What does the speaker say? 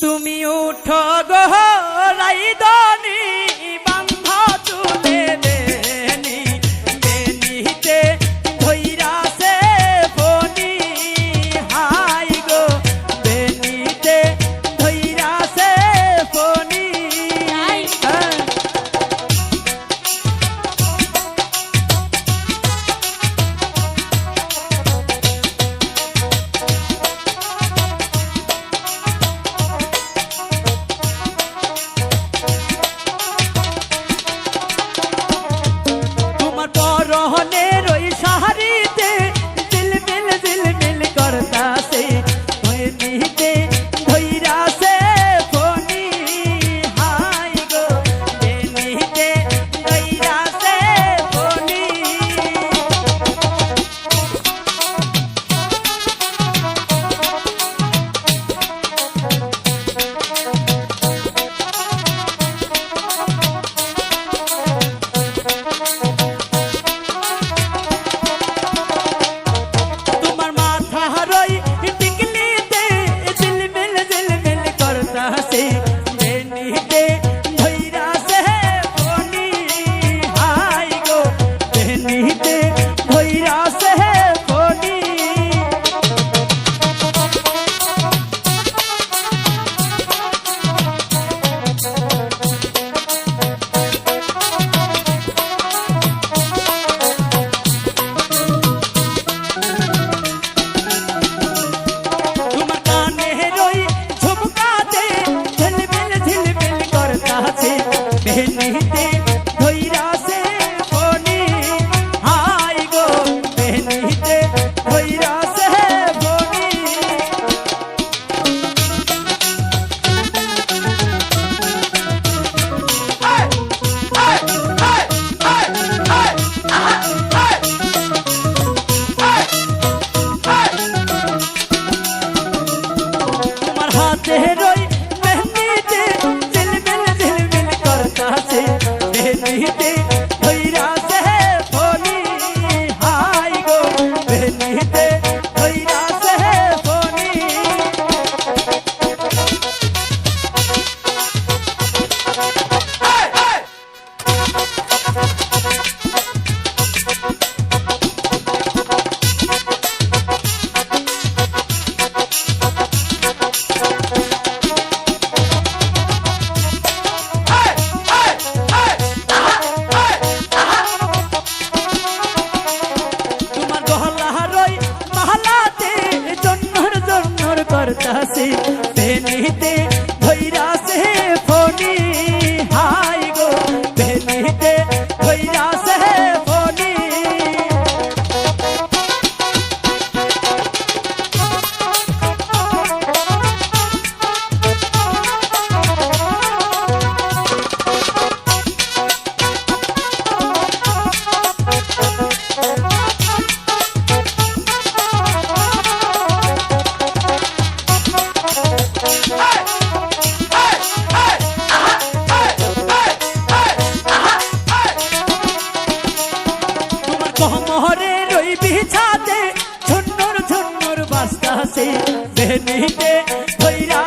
তুমি উঠো গো রাইদনি। De. বেনিতে ছাদে ঝুন্নুর ঝুন্নুর বাস্তাসি বেনিতে ভৈরা